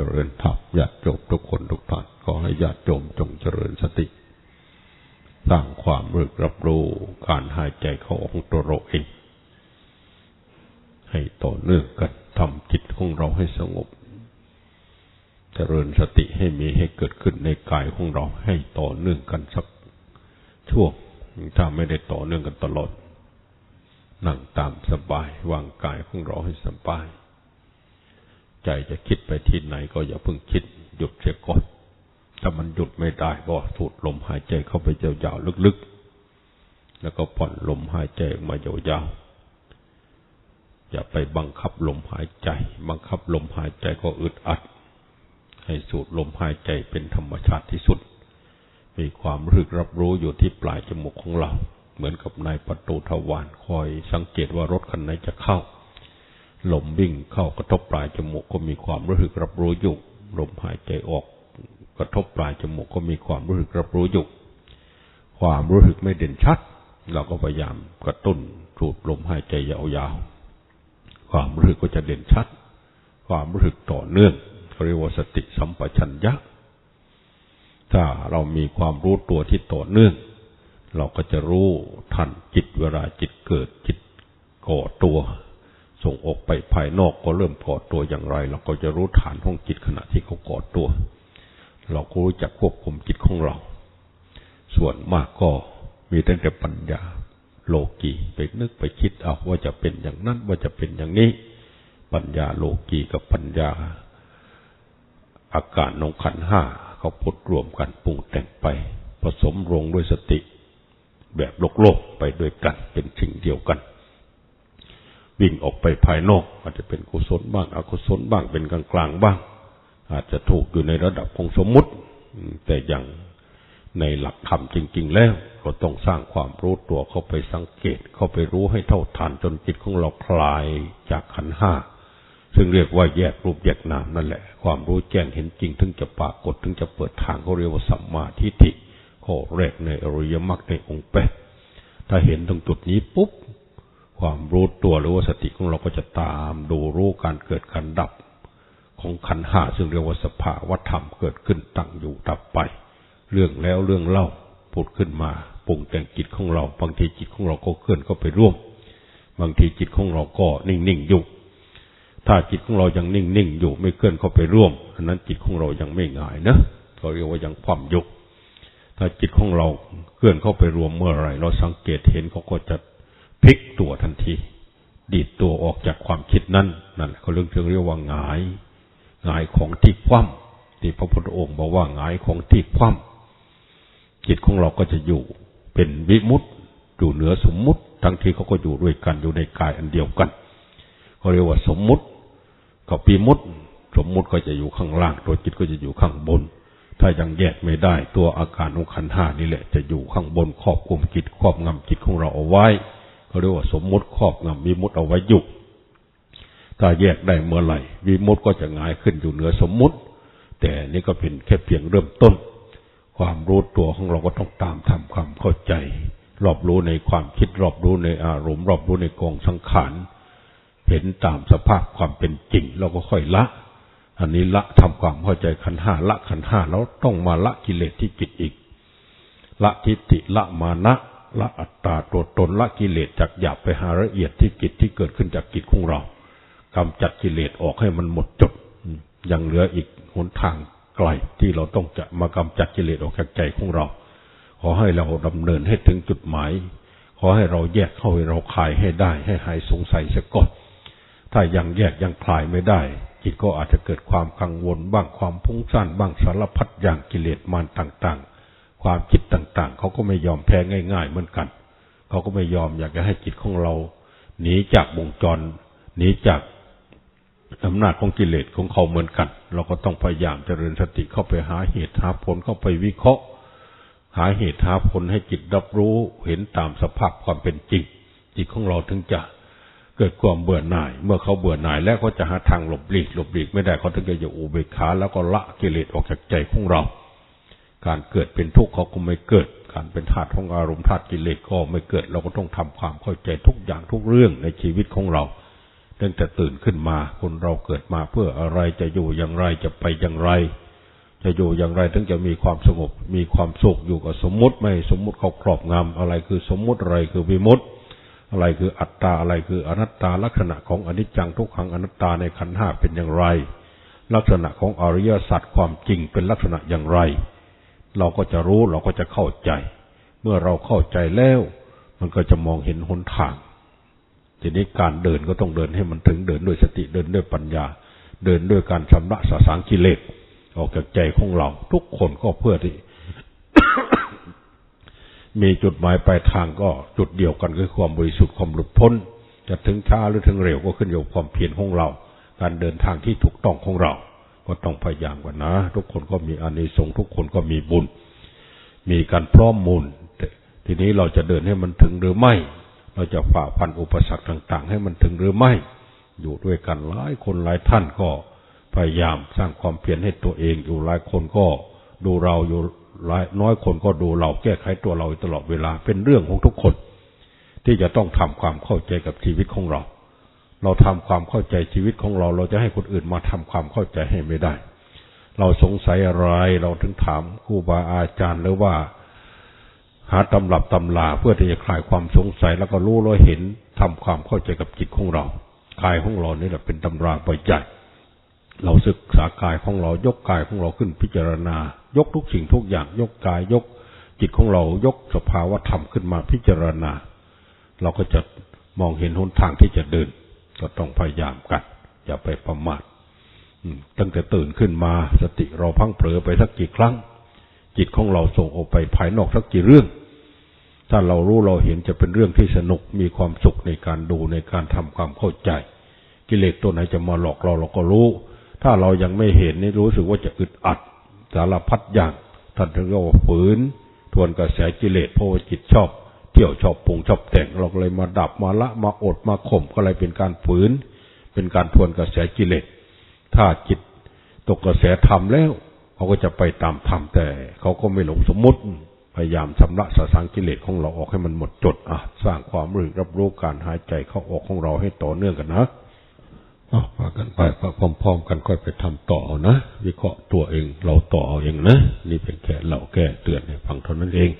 เจริญธรรมญาติโยมทุกคนทุกท่านขอให้ญาติโยมจงเจริญสติ สร้างความรึกรับรู้การหายใจเข้าออกตัวเราเอง ให้ต่อเนื่องกันทำจิตของเราให้สงบ เจริญสติให้มีให้เกิดขึ้นในกายของเราให้ต่อเนื่องกันสักช่วงถ้าไม่ได้ต่อเนื่องกันตลอดนั่งตามสบายวางกายของเราให้สบาย ใจจะคิดไปที่ไหนก็อย่าเพิ่งคิดหยุดเสียก่อน ถ้ามันหยุดไม่ได้ก็สูดลมหายใจเข้าไปยาวๆลึกๆ แล้วก็ผ่อนลมหายใจออกมายาวๆ อย่าไปบังคับลมหายใจ บังคับลมหายใจก็อึดอัด ให้สูดลมหายใจเป็นธรรมชาติที่สุด มีความรู้รับรู้อยู่ที่ปลายจมูกของเรา เหมือนกับในประตูทวารคอยสังเกตว่ารถคันไหนจะเข้า ลมวิ่งเข้ากระทบปลายจมูกก็มีความรู้สึกรับรู้อยู่ ลมหายใจออก กระทบปลายจมูกก็มีความรู้สึกรับรู้อยู่ ความรู้สึกไม่เด่นชัด เราก็พยายามกระตุ้นสูดลมหายใจยาวๆ ความรู้สึกก็จะเด่นชัด ความรู้สึกต่อเนื่องเรียกว่าสติสัมปชัญญะ ถ้าเรามีความรู้ตัวที่ต่อเนื่อง เราก็จะรู้ทันจิตเวลาจิตเกิดจิตก่อตัว ส่งออกไปภายนอกก็เริ่มก่อตัวอย่างไร เราก็จะรู้ฐานของจิตขณะที่เขาก่อตัว เราก็รู้จักควบคุมจิตของเรา ส่วนมากก็มีตั้งแต่ปัญญา โลกีไปนึกไปคิดเอาว่าจะเป็นอย่างนั้นว่าจะเป็นอย่างนี้ ปัญญาโลกีกับปัญญา อาการนองขันห้าเขาพดรวมกันปรุงแต่งไป ผสมลงด้วยสติ แบบโลกโลกไปด้วยกันเป็นสิ่งเดียวกัน วิ่งออกไปภายนอก อาจจะเป็นกุศลบ้าง อกุศลบ้างเป็นกลางกลางบ้าง อาจจะถูกอยู่ในระดับของสมมุติ แต่อย่างในหลักธรรมจริง ๆ แล้วเราต้องสร้างความรู้ตัวเข้าไปสังเกต เข้าไปรู้ให้เท่าทันจนจิตของเราคลายจากขันห้าซึ่งเรียกว่าแยกรูปแยกนามนั่นแหละ ความรู้แจ้งเห็นจริง ถึงจะปรากฏถึงจะเปิดทางเขาเรียกว่าสัมมาทิฏฐิข้อแรกในอริยมรรคในองค์แปดถ้าเห็นตรงจุดนี้ปุ๊บ ความรู้ตัวหรือว่าสติของเราก็จะตามดูรู้การเกิดการดับ ของขันห้าซึ่งเรียกว่าสภาวธรรมเกิดขึ้นตั้งอยู่ดับไป เรื่องแล้วเรื่องเล่าพูดขึ้นมาปรุงแต่งจิตของเรา บางทีจิตของเราก็เคลื่อนก็ไปร่วม บางทีจิตของเราก็นิ่งๆอยู่ ถ้าจิตของเรายังนิ่งๆอยู่ไม่เคลื่อนเข้าไปร่วมอันนั้นจิตของเรายังไม่ง่ายนะเขาเรียกว่ายังความยุกถ้าจิตของเราเคลื่อนเข้าไปรวมเมื่อไรเราสังเกตเห็นเขาก็จะ พลิกตัวทันที ดีดตัวออกจากความคิดนั้นนั่นเขาเรื่องเรียกว่าหงายหงายของที่คว่ำที่พระพุทธองค์บอกว่าหงายของที่คว่ำจิตของเราก็จะอยู่ เป็นวิมุตต์อยู่เหนือสมมุติ ทั้งที่เขาก็อยู่ด้วยกันอยู่ในกายอันเดียวกันเขาเรียกว่าสมมุติกับปีมุตสมมุติก็จะอยู่ข้างล่าง ตัวจิตก็จะอยู่ข้างบน ถ้ายังแยกไม่ได้ตัวอาการของขันห้านี่แหละ จะอยู่ข้างบนครอบคุมจิตครอบงำจิตของเราเอาไว้ เขาเรียกว่าสมมุติครอบงำวิมุตเอาไว้อยู่ถ้าแยกได้เมื่อไหร่วิมุตก็จะง่ายขึ้นอยู่เหนือสมมุติ แต่นี่ก็เป็นแค่เพียงเริ่มต้น ความรู้ตัวของเราก็ต้องตามทำความเข้าใจ รอบรู้ในความคิดรอบรู้ในอารมณ์รอบรู้ในกองสังขารเห็นตามสภาพความเป็นจริงเราก็ค่อยละ อันนี้ละทำความเข้าใจขันห้าละขันห้าแล้วต้องมาละกิเลสที่จิตอีก ละทิฏฐิละมานะ ละอัตตาตัวตนละกิเลสจากหยาบไปหาละเอียดที่จิตที่เกิดขึ้นจากจิตของเรากำจัดกิเลสออกให้มันหมดจดยังเหลืออีกหนทางไกลที่เราต้องจะมากำจัดกิเลสออกจากใจของเรา ขอให้เราดำเนินให้ถึงจุดหมาย ขอให้เราแยกเข้าให้เราคลายให้ได้ ให้หายสงสัยเสียก่อนถ้ายังแยกยังคลายไม่ได้ จิตก็อาจจะเกิดความกังวลบ้างความพุ่งสั้นบ้างสารพัดอย่างกิเลสมารต่างๆ ความคิดต่างๆ เขาก็ไม่ยอมแพ้ง่าย ๆ เหมือนกัน เขาก็ไม่ยอมอยากจะให้จิตของเราหนีจากวงจรหนีจากอำนาจของกิเลสของเขาเหมือนกัน เราก็ต้องพยายามเจริญสติเข้าไปหาเหตุหาผลเข้าไปวิเคราะห์ หาเหตุหาผลให้จิตรับรู้เห็นตามสภาพความเป็นจริง จิตของเราถึงจะเกิดความเบื่อหน่าย เมื่อเขาเบื่อหน่ายแล้วก็จะหาทางหลบหลีกหลบหลีกไม่ได้เขาถึงจะอยู่อุเบกขาแล้วก็ละกิเลสออกจากใจของเรา การเกิดเป็นทุกข์เขาก็ไม่เกิด การเป็นธาตุของอารมณ์ธาตุกิเลสก็ไม่เกิด เราก็ต้องทำความเข้าใจทุกอย่างทุกเรื่องในชีวิตของเราตั้งแต่ตื่นขึ้นมา คนเราเกิดมาเพื่ออะไรจะอยู่อย่างไรจะไปอย่างไร จะอยู่อย่างไรถึงจะมีความสงบ มีความสุขอยู่กับสมมุติไม่สมมุติเขาครอบงำอะไรคือสมมุติอะไรคือวิมุตติอะไรคืออัตตาอะไรคืออนัตตาลักษณะของอนิจจังทุกขังอนัตตาในขันธ์ห้าเป็นอย่างไร ลักษณะของอริยสัจความจริงเป็นลักษณะอย่างไร เราก็จะรู้เราก็จะเข้าใจ เมื่อเราเข้าใจแล้ว มันก็จะมองเห็นหนทาง ทีนี้การเดินก็ต้องเดินให้มันถึงเดินด้วยสติเดินด้วยปัญญา เดินด้วยการชำระสาสางกิเลสออกจากใจของเรา ทุกคนก็เพื่อที่มีจุดหมายปลายทางก็จุดเดียวกันคือความบริสุทธิ์ความหลุดพ้น จะถึงช้าหรือถึงเร็วก็ขึ้นอยู่กับความเพียรของเรา การเดินทางที่ถูกต้องของเรา ก็ต้องพยายามกันนะ ทุกคนก็มีอานิสงส์ทุกคนก็มีบุญ มีการพร้อมมูล ทีนี้เราจะเดินให้มันถึงหรือไม่ เราจะฝ่าฟันอุปสรรคต่าง ๆ ให้มันถึงหรือไม่ อยู่ด้วยกันหลายคนหลายท่านก็พยายามสร้างความเพียรให้ตัวเองอยู่หลายคนก็ดูเราอยู่หลายน้อยคนก็ดูเราแก้ไขตัวเราตลอดเวลาเป็นเรื่องของทุกคน ที่จะต้องทำความเข้าใจกับชีวิตของเรา เราทำความเข้าใจชีวิตของเรา เราจะให้คนอื่นมาทำความเข้าใจให้ไม่ได้ เราสงสัยอะไร เราถึงถามครูบาอาจารย์หรือว่า หาตำรับตำลาเพื่อที่จะคลายความสงสัยแล้วก็รู้แล้วเห็นทำความเข้าใจกับจิตของเรากายของเรานี่แหละเป็นตำราใบใหญ่เราศึกษากายของเรายกกายของเราขึ้นพิจารณา ยกทุกสิ่งทุกอย่าง ยกกายยก จิตของเรายกสภาวะธรรมขึ้นมาพิจารณา เราก็จะมองเห็นหนทางที่จะเดิน ก็ต้องพยายามกัน อย่าไปประมาทตั้งแต่ตื่นขึ้นมาสติเราพังเผลอไปสักกี่ครั้ง จิตของเราส่งออกไปภายนอกสักกี่เรื่อง ถ้าเรารู้เราเห็นจะเป็นเรื่องที่สนุกมีความสุขในการดูในการทำความเข้าใจ กิเลสตัวไหนจะมาหลอกเราเราก็รู้ ถ้าเรายังไม่เห็นนี่รู้สึกว่าจะอึดอัด สารพัดอย่างท่านถึงเรียกว่าฝืน ทวนกระแสกิเลสเพราะว่าจิตชอบ ที่ยวชอบปรุงชอบแต่งเราเลยมาดับมาละมาอดมาข่มก็เลยเป็นการฝืน เป็นการทวนกระแสกิเลสถ้าจิตตกกระแสธรรมแล้วเขาก็จะไปตามธรรมแต่เขาก็ไม่หลงสมมุติพยายามชำระสสางกิเลสของเราออกให้มันหมดจดอะสร้างความรู้รับรู้การหายใจเข้าออกของเราให้ต่อเนื่องกันนะเอาพากันไปพร้อมๆกันค่อยไปทำต่อนะวิเคราะห์ตัวเองเราต่อเอาเองนะ นี่เป็นแค่เราแก้เตือนให้ฟังเท่านั้นเอง